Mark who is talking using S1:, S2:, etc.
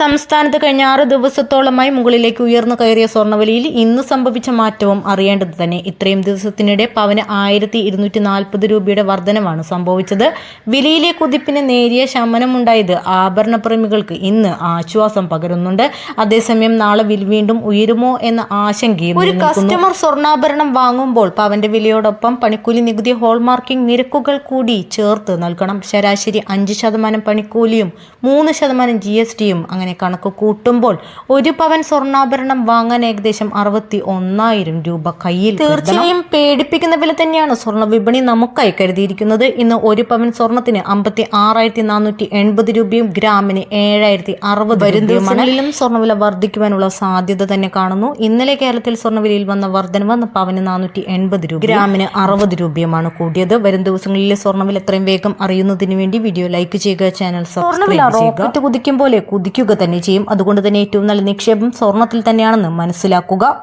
S1: സംസ്ഥാനത്ത് കഴിഞ്ഞ ആറ് ദിവസത്തോളമായി മുകളിലേക്ക് ഉയർന്നു കയറിയ സ്വർണവിലയിൽ ഇന്ന് സംഭവിച്ച മാറ്റവും അറിയേണ്ടത് തന്നെ. ഇത്രയും ദിവസത്തിനിടെ പവന് ആയിരത്തി ഇരുന്നൂറ്റി നാൽപ്പത് രൂപയുടെ വർധനമാണ് സംഭവിച്ചത്. വിലയിലെ കുതിപ്പിന് നേരിയ ശമനമുണ്ടായത് ആഭരണ പ്രേമികൾക്ക് ഇന്ന് ആശ്വാസം പകരുന്നുണ്ട്. അതേസമയം നാളെ വില വീണ്ടും ഉയരുമോ എന്ന ആശങ്കയും ഒരു കസ്റ്റമർ സ്വർണാഭരണം വാങ്ങുമ്പോൾ പവന്റെ വിലയോടൊപ്പം പണിക്കൂലി നികുതി ഹോൾമാർക്കിംഗ് നിരക്കുകൾ കൂടി ചേർത്ത് നൽകണം. ശരാശരി അഞ്ച് ശതമാനം പണിക്കൂലിയും മൂന്ന് ശതമാനം ജി എസ് ടിയും അങ്ങനെ കണക്ക് കൂട്ടുമ്പോൾ ഒരു പവൻ സ്വർണാഭരണം വാങ്ങാൻ ഏകദേശം അറുപത്തി ഒന്നായിരം രൂപ കയ്യിൽ. തീർച്ചയായും പേടിപ്പിക്കുന്ന വില തന്നെയാണ് സ്വർണ വിപണി നമുക്കായി കരുതിയിരിക്കുന്നത്. ഇന്ന് ഒരു പവൻ സ്വർണത്തിന് അമ്പത്തി ആറായിരത്തി നാനൂറ്റി എൺപത് രൂപയും ഗ്രാമിന് ഏഴായിരത്തി അറുപത് വരും ദിവസങ്ങളിലും സ്വർണവില വർദ്ധിക്കുവാനുള്ള സാധ്യത തന്നെ കാണുന്നു. ഇന്നലെ കേരളത്തിൽ സ്വർണവിലയിൽ വന്ന വർധനവ് പവന് നാനൂറ്റി എൺപത് രൂപ ഗ്രാമിന് അറുപത് രൂപയുമാണ് കൂടിയത്. വരും ദിവസങ്ങളിലെ സ്വർണവില എത്രയും വേഗം അറിയുന്നതിന് വേണ്ടി വീഡിയോ ലൈക്ക് ചെയ്യുക ചാനൽ സ്വർണവില റോക്കറ്റ് കുതിക്കും പോലെ കുതിക്കുക തന്നെ ചെയ്യും. അതുകൊണ്ട് തന്നെ ഏറ്റവും നല്ല നിക്ഷേപം സ്വർണത്തിൽ തന്നെയാണെന്ന് മനസ്സിലാക്കുക.